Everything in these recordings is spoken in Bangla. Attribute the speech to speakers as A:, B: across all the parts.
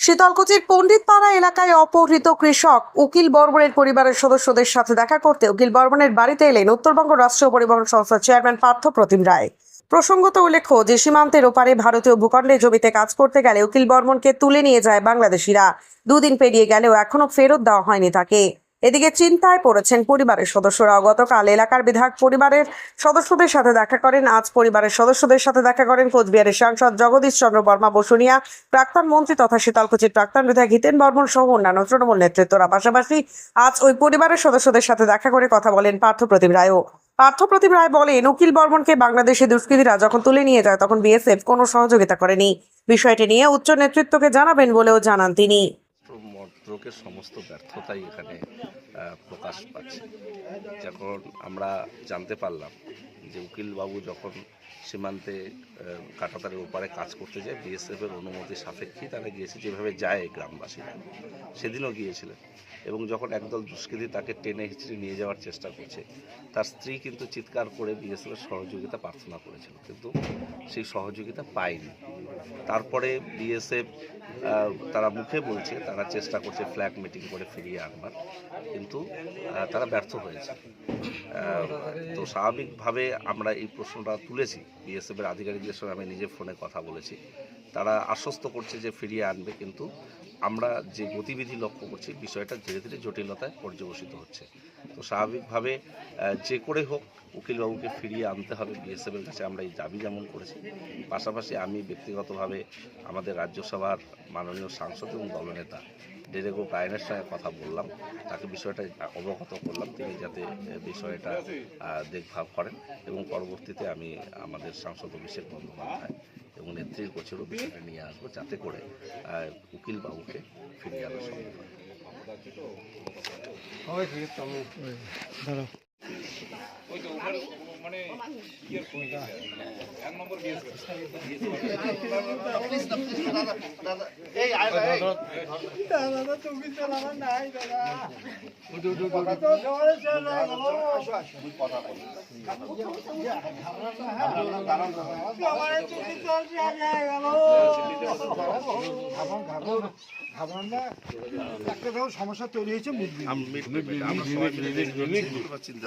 A: শীতলকুচির পণ্ডিতপাড়া এলাকায় অপহৃত কৃষক উকিল বর্মনের পরিবারের সদস্যদের সাথে দেখা করতে উকিল বর্মনের বাড়িতে এলেন উত্তরবঙ্গ রাষ্ট্রীয় পরিবহন সংস্থার চেয়ারম্যান পার্থ প্রতিম রায়। প্রসঙ্গত উল্লেখ্য, যে সীমান্তের ওপারে ভারতীয় ভূখণ্ডে জমিতে কাজ করতে গেলে উকিল বর্মনকে তুলে নিয়ে যায় বাংলাদেশিরা। দুদিন পেরিয়ে গেলেও এখনও ফেরত দেওয়া হয়নি তাকে। এদিকে চিন্তায় পড়েছেন পরিবারের সদস্যরা। গতকাল এলাকার বিধায়ক পরিবারের সদস্যদের সাথে দেখা করেন। আজ পরিবারের সদস্যদের সাথে দেখা করেন কোচবিহারের সাংসদ জগদীশ চন্দ্র বর্মা বসুনিয়া, প্রাক্তন মন্ত্রী তথা শীতলকুচির প্রাক্তন বিধায়ক হিতেন বর্মন সহ অন্যান্য তৃণমূল নেতৃত্বরা। পাশাপাশি আজ ওই পরিবারের সদস্যদের সাথে দেখা করে কথা বলেন পার্থ প্রতিম রায়ও। পার্থ প্রতিম রায় বলেন, উকিল বর্মনকে বাংলাদেশি দুষ্কৃতীরা যখন তুলে নিয়ে যায়, তখন বিএসএফ কোনো সহযোগিতা করেনি। বিষয়টি নিয়ে উচ্চ নেতৃত্বকে জানাবেন বলেও জানান তিনি।
B: মন্ত্রকের সমস্ত ব্যর্থতাই এখানে প্রকাশ পাচ্ছে। যখন আমরা জানতে পারলাম যে উকিলবাবু যখন সীমান্তে কাঁটাতারের ওপারে কাজ করতে যায় বিএসএফ এর অনুমতি সাপেক্ষেই তারা গিয়েছে যেভাবে যায় গ্রামবাসীরা। সেদিনও গিয়েছিলেন এবং যখন একদল দুষ্কৃতী তাকে টেনে হিচড়ে নিয়ে যাওয়ার চেষ্টা করছে, তার স্ত্রী কিন্তু চিৎকার করে বিএসএফ এর সহযোগিতা প্রার্থনা করেছিল, কিন্তু সেই সহযোগিতা পায়নি। তারপরে বিএসএফ তারা মুখে বলছে, তারা চেষ্টা করছে ফ্ল্যাগ মিটিং করে ফিরিয়ে আনবার, কিন্তু তারা ব্যর্থ হয়েছে। তো স্বাভাবিকভাবে আমরা এই প্রশ্নটা তুলেছি। বিএসএফের আধিকারিকদের সঙ্গে আমি নিজে ফোনে কথা বলেছি। তারা আশ্বস্ত করছে যে ফিরিয়ে আনবে, কিন্তু আমরা যে গতিবিধি লক্ষ্য করছি, বিষয়টা ধীরে ধীরে জটিলতায় পর্যবসিত হচ্ছে। তো স্বাভাবিকভাবে যে করে হোক, উকিলবাবুকে ফিরিয়ে আনতে হবে বিএসএফ এর কাছে। আমরা এই দাবি যেমন করেছি, পাশাপাশি আমি ব্যক্তিগতভাবে আমাদের রাজ্যসভার মাননীয় সাংসদ এবং দলনেতা ডেরেগো ব্রায়নের সঙ্গে কথা বললাম। তাকে বিষয়টা অবগত করলাম, তিনি যাতে বিষয়টা দেখভাল করেন এবং পরবর্তীতে আমি আমাদের সাংসদ অভিষেক বন্দ্যোপাধ্যায় এবং নেত্রীর কোচেরও বিষয়টা নিয়ে আসব যাতে করে উকিল বাবুকে ফিরিয়ে আনা সম্ভব হয়।
C: সমস্যা তৈরি হয়েছে
B: চিন্তা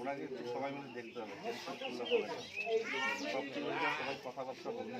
B: ওনাকে সবাই মিলে দেখতে হবে। সব সবাই কথাবার্তা বলতে